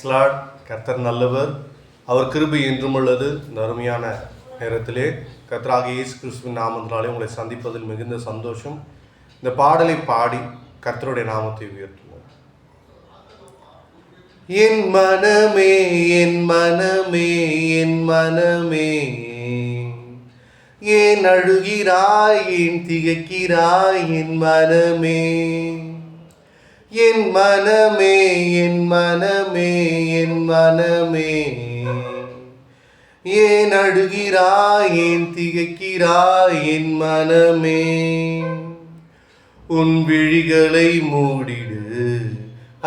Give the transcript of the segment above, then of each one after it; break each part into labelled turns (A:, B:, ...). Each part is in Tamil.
A: ஸ்லாட் கர்த்தர் நல்லவர் அவர் கிருபி என்றும் உள்ளது இந்த அருமையான நேரத்திலே கர்த்தராக இயேசு கிறிஸ்துவின் நாமத்தினாலே உங்களை சந்திப்பதில் மிகுந்த சந்தோஷம் இந்த பாடலை பாடி கர்த்தருடைய நாமத்தை உயர்த்துவோம் என் மனமே என் மனமே என் மனமே ஏன் அழுகிறாய் ஏன் திகைக்கிறாய் என் மனமே என் மனமே என் மனமே என் மனமே ஏன் அழுகிறாய் ஏன் திகைக்கிறாய் என் மனமே உன் விழிகளை மூடிடு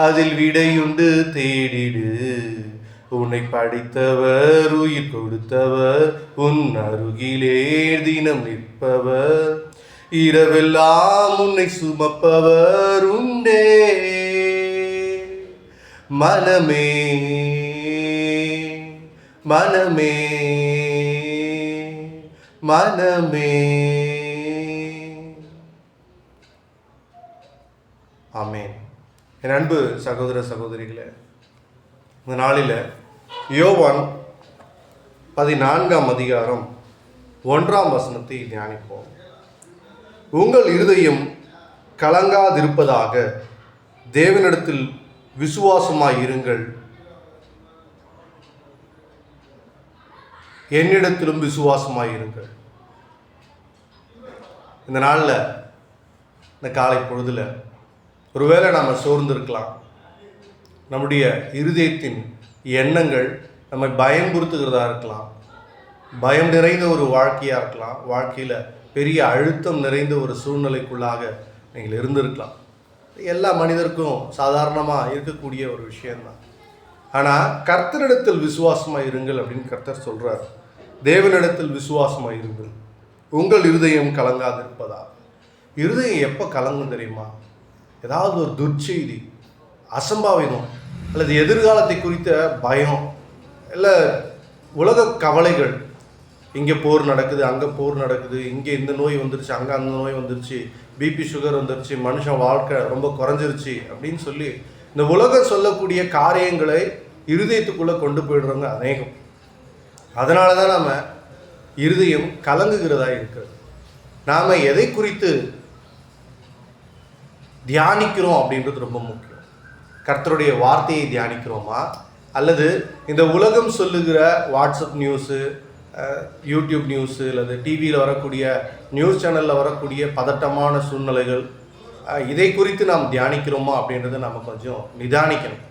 A: அதில் விடையுண்டு தேடிடு உன்னை படித்தவர் உயிர் கொடுத்தவர் உன் அருகிலே தினம் நிற்பவர் இரவெல்லாம் உன்னை சுமப்பவர் உண்டே மனமே மனமே மனமே ஆமேன் என் அன்பு சகோதர சகோதரிகளே இந்த நாளில் யோவான் பதினான்காம் அதிகாரம் ஒன்றாம் வசனத்தை தியானிப்போம் உங்கள் இருதயம் கலங்காதிருப்பதாக தேவனிடத்தில் விசுவாசமாய் இருங்கள் என்னிடத்திலும் விசுவாசமாய் இருங்கள் இந்த நாளில் இந்த காலை பொழுதில் ஒருவேளை நாம் சோர்ந்திருக்கலாம் நம்முடைய இருதயத்தின் எண்ணங்கள் நம்மை பயம்புறுத்துகிறதா இருக்கலாம் பயம் நிறைந்த ஒரு வாழ்க்கையாக இருக்கலாம் வாழ்க்கையில் பெரிய அழுத்தம் நிறைந்த ஒரு சூழ்நிலைக்குள்ளாக நீங்கள் இருந்திருக்கலாம் எல்லா மனிதருக்கும் சாதாரணமாக இருக்கக்கூடிய ஒரு விஷயந்தான் ஆனால் கர்த்தரிடத்தில் விசுவாசமாக இருங்கள் அப்படின்னு கர்த்தர் சொல்கிறார் தேவனிடத்தில் விசுவாசமாக இருங்கள் உங்கள் இருதயம் கலங்காது இருப்பதா இருதயம் எப்போ கலங்கும் தெரியுமா ஏதாவது ஒரு துர்ச்செய்தி அசம்பாவிதம் அல்லது எதிர்காலத்தை குறித்த பயம் இல்லை உலக கவலைகள் இங்கே போர் நடக்குது அங்கே போர் நடக்குது இங்கே இந்த நோய் வந்துருச்சு அங்கே அந்த நோய் வந்துருச்சு பிபி சுகர் வந்துருச்சு மனுஷன் வாழ்க்கை ரொம்ப குறைஞ்சிருச்சு அப்படின்னு சொல்லி இந்த உலகம் சொல்லக்கூடிய காரியங்களை இருதயத்துக்குள்ளே கொண்டு போயிடுறவங்க அநேகம் அதனால தான் நாம் இருதயம் கலங்குகிறதா இருக்கிறது நாம் எதை குறித்து தியானிக்கிறோம் அப்படின்றது ரொம்ப முக்கியம் கர்த்தருடைய வார்த்தையை தியானிக்கிறோமா அல்லது இந்த உலகம் சொல்லுகிற வாட்ஸ்அப் நியூஸு யூடியூப் நியூஸு அல்லது டிவியில் வரக்கூடிய நியூஸ் சேனலில் வரக்கூடிய பதட்டமான சூழ்நிலைகள் இதை குறித்து நாம் தியானிக்கிறோமா அப்படின்றத நம்ம கொஞ்சம் நிதானிக்கணும்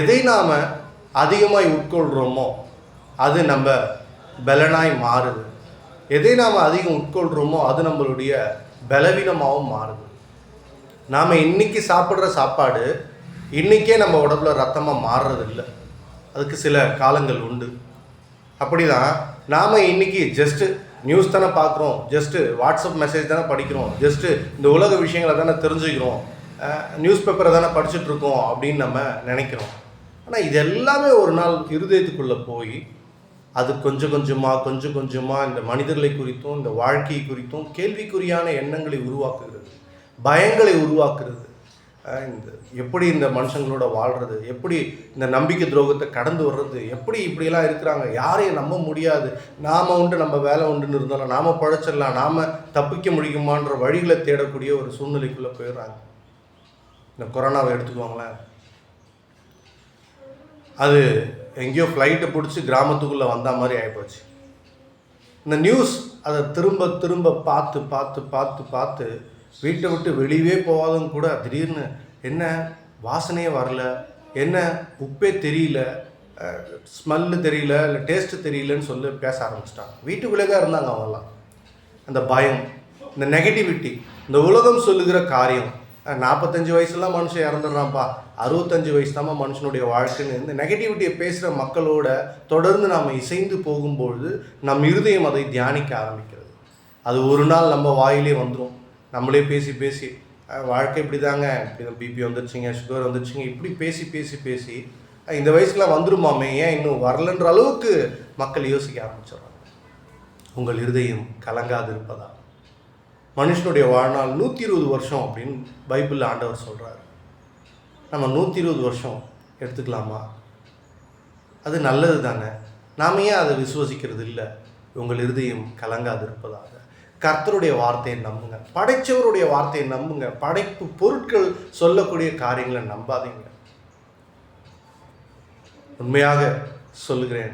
A: எதை நாம் அதிகமாக உட்கொள்கிறோமோ அது நம்ம பலனாய் மாறுது எதை நாம் அதிகம் உட்கொள்கிறோமோ அது நம்மளுடைய பலவீனமாகவும் மாறுது நாம் இன்றைக்கி சாப்பிட்ற சாப்பாடு இன்றைக்கே நம்ம உடம்புல ரத்தமாக மாறுறதில்லை அதுக்கு சில காலங்கள் உண்டு அப்படி தான் நாம் இன்றைக்கி ஜஸ்ட்டு நியூஸ் தானே பார்க்குறோம் ஜஸ்ட்டு வாட்ஸ்அப் மெசேஜ் தானே படிக்கிறோம் ஜஸ்ட்டு இந்த உலக விஷயங்களை தானே தெரிஞ்சுக்கிறோம் நியூஸ் பேப்பரை தானே படிச்சுட்ருக்கோம் அப்படின்னு நம்ம நினைக்கிறோம் ஆனால் இது எல்லாமே ஒரு நாள் இருதயத்துக்குள்ளே போய் அது கொஞ்சம் கொஞ்சமாக கொஞ்சம் கொஞ்சமாக இந்த மனிதர்களை குறித்தும் இந்த வாழ்க்கை குறித்தும் கேள்விக்குறியான எண்ணங்களை உருவாக்குகிறது பயங்களை உருவாக்குறது இந்த எப்படி இந்த மனுஷங்களோட வாழ்கிறது எப்படி இந்த நம்பிக்கை துரோகத்தை கடந்து வர்றது எப்படி இப்படியெல்லாம் இருக்கிறாங்க யாரையும் நம்ப முடியாது நாம் உண்டு நம்ம வேலை உண்டுன்னு இருந்தாலும் நாம் பழச்சிடலாம் நாம் தப்பிக்க முடியுமான்ற வழிகளை தேடக்கூடிய ஒரு சூழ்நிலைக்குள்ளே போயிடுறாங்க இந்த கொரோனாவை எடுத்துக்குவாங்களேன் அது எங்கேயோ ஃப்ளைட்டை பிடிச்சி கிராமத்துக்குள்ளே வந்த மாதிரி ஆகிப்போச்சு இந்த நியூஸ் அதை திரும்ப திரும்ப பார்த்து பார்த்து பார்த்து பார்த்து வீட்டை விட்டு வெளியவே போகாதவங்க கூட திடீர்னு என்ன வாசனையே வரல என்ன உப்பே தெரியல ஸ்மெல்லு தெரியல இல்லை டேஸ்ட்டு தெரியலன்னு சொல்லி பேச ஆரம்பிச்சிட்டாங்க வீட்டுக்குள்ளே தான் இருந்தாங்க அவங்கலாம் அந்த பயம் இந்த நெகட்டிவிட்டி இந்த உலகம் சொல்லுகிற காரியம் நாற்பத்தஞ்சு வயசுலாம் மனுஷன் இறந்துடுறான்ப்பா அறுபத்தஞ்சு வயசு தான் மனுஷனுடைய வாழ்க்கைன்னு இந்த நெகட்டிவிட்டியை பேசுகிற மக்களோட தொடர்ந்து நாம் இசைந்து போகும்பொழுது நம் இருதயம் அதை தியானிக்க ஆரம்பிக்கிறது அது ஒரு நாள் நம்ம வாயிலே வந்துடும் நம்மளே பேசி பேசி வாழ்க்கை இப்படி தாங்க இப்படி பிபி வந்துருச்சுங்க சுகர் வந்துருச்சுங்க இப்படி பேசி பேசி பேசி இந்த வயசுலாம் வந்துருமாமே ஏன் இன்னும் வரலன்ற அளவுக்கு மக்கள் யோசிக்க ஆரம்பிச்சிடுறாங்க உங்கள் இருதயம் கலங்காது இருப்பதா மனுஷனுடைய வாழ்நாள் நூற்றி இருபது வருஷம் அப்படின்னு பைபிளில் ஆண்டவர் சொல்கிறார் நம்ம நூற்றி இருபது வருஷம் எடுத்துக்கலாமா அது நல்லது தானே நாம் ஏன் அதை விசுவசிக்கிறது இல்லை உங்கள் இருதயம் கலங்காது இருப்பதாக கர்த்தருடைய வார்த்தையை நம்புங்க படைச்சவருடைய வார்த்தையை நம்புங்க படைப்பு பொருட்கள் சொல்லக்கூடிய காரியங்களை நம்பாதீங்க உண்மையாக சொல்லுகிறேன்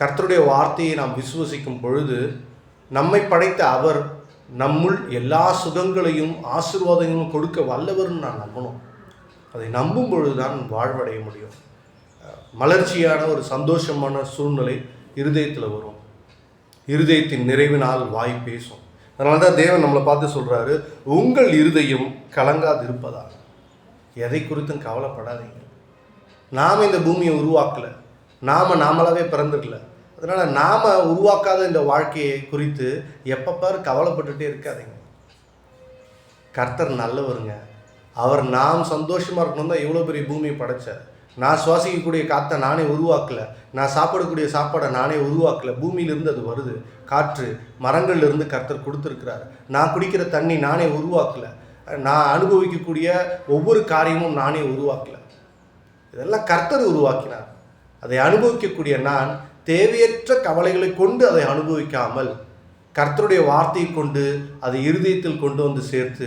A: கர்த்தருடைய வார்த்தையை நாம் விசுவசிக்கும் பொழுது நம்மை படைத்த அவர் நம்முள் எல்லா சுகங்களையும் ஆசீர்வாதங்களும் கொடுக்க வல்லவர்னு நான் நம்பணும் அதை நம்பும் பொழுதுதான் வாழ்வடைய முடியும் மலர்ச்சியான ஒரு சந்தோஷமான சூழ்நிலை இருதயத்தில் வரும் இருதயத்தின் நிறைவினால் வாய் பேசும் அதனால தான் தேவன் நம்மளை பார்த்து சொல்கிறாரு உங்கள் இருதயம் கலங்காது இருப்பதாக எதை குறித்தும் கவலைப்படாதீங்க நாம் இந்த பூமியை உருவாக்கலை நாம் நாமளாகவே பிறந்துடல அதனால் நாம் உருவாக்காத இந்த வாழ்க்கையை குறித்து எப்பப்பாரு கவலைப்பட்டுட்டே இருக்காதீங்க கர்த்தர் நல்லவருங்க அவர் நாம் சந்தோஷமாக இருக்கணும் தான் இவ்வளோ பெரிய பூமியை படைத்தார் நான் சுவாசிக்கக்கூடிய காற்றை நானே உருவாக்கலை நான் சாப்பிடக்கூடிய சாப்பாடை நானே உருவாக்கலை பூமியிலிருந்து அது வருது காற்று மரங்கள்லேருந்து கர்த்தர் கொடுத்துருக்கிறார் நான் குடிக்கிற தண்ணி நானே உருவாக்கலை நான் அனுபவிக்கக்கூடிய ஒவ்வொரு காரியமும் நானே உருவாக்கலை இதெல்லாம் கர்த்தர் உருவாக்கினார் அதை அனுபவிக்கக்கூடிய நான் தேவையற்ற கவலைகளை கொண்டு அதை அனுபவிக்காமல் கர்த்தருடைய வார்த்தையை கொண்டு அதை இருதயத்தில் கொண்டு வந்து சேர்த்து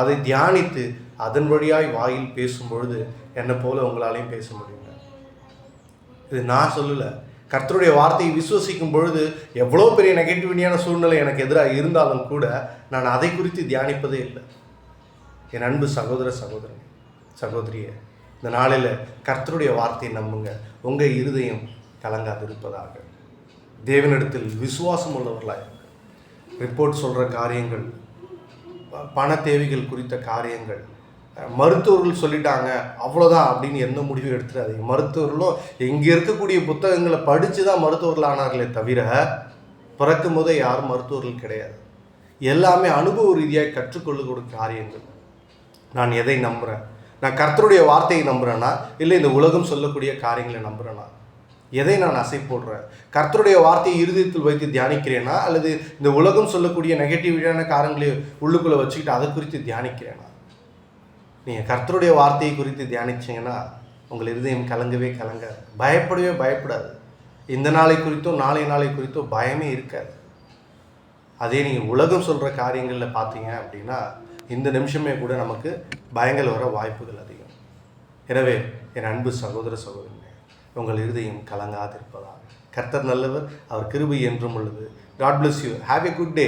A: அதை தியானித்து அதன் வழியாய் வாயில் பேசும் பொழுது என்னை போல உங்களாலையும் பேச முடியுங்க இது நான் சொல்லலை கர்த்தருடைய வார்த்தையை விசுவசிக்கும் பொழுது எவ்வளோ பெரிய நெகட்டிவிட்டியான சூழ்நிலை எனக்கு எதிராக இருந்தாலும் கூட நான் அதை குறித்து தியானிப்பதே இல்லை என் அன்பு சகோதர சகோதரன் சகோதரிய இந்த நாளில் கர்த்தருடைய வார்த்தையை நம்புங்க உங்கள் இருதயம் கலங்காதிருப்பதாக தேவனிடத்தில் விசுவாசம் உள்ளவர்களாக ரிப்போர்ட் சொல்கிற காரியங்கள் பண தேவைகள் குறித்த காரியங்கள் மருத்துவர்கள் சொல்லிட்டாங்க அவ்வளோதான் அப்படின்னு எந்த முடிவும் எடுத்துடாதீங்க மருத்துவர்களும் இங்கே இருக்கக்கூடிய புத்தகங்களை படித்து தான் மருத்துவர்கள் ஆனார்களே தவிர பிறக்கும் போதே யாரும் மருத்துவர்கள் கிடையாது எல்லாமே அனுபவ ரீதியாக கற்றுக்கொள்ளக்கூடிய காரியங்கள் நான் எதை நம்புகிறேன் நான் கர்த்தருடைய வார்த்தையை நம்புகிறேன்னா இல்லை இந்த உலகம் சொல்லக்கூடிய காரியங்களை நம்புகிறேன்னா எதை நான் அசை போடுறேன் கர்த்தருடைய வார்த்தையை இருதயத்தில் வைத்து தியானிக்கிறேனா அல்லது இந்த உலகம் சொல்லக்கூடிய நெகட்டிவிட்டியான காரங்களை உள்ளுக்குள்ளே வச்சுக்கிட்டு அதை குறித்து தியானிக்கிறேனா நீங்கள் கர்த்தருடைய வார்த்தையை குறித்து தியானிச்சிங்கன்னா உங்கள் இருதயம் கலங்கவே கலங்காது பயப்படவே பயப்படாது இந்த நாளை குறித்தோ நாளை நாளை குறித்தோ பயமே இருக்காது அதே நீங்கள் உலகம் சொல்கிற காரியங்களில் பார்த்தீங்க அப்படின்னா இந்த நிமிஷமே கூட நமக்கு பயங்கள் வர வாய்ப்புகள் அதிகம் எனவே என் அன்பு சகோதர சகோதரி உங்கள் இருதயம் கலங்காதிருப்பதாக கர்த்தர் நல்லவர் அவர் கிருபை என்றும் உள்ளது God bless you have a good day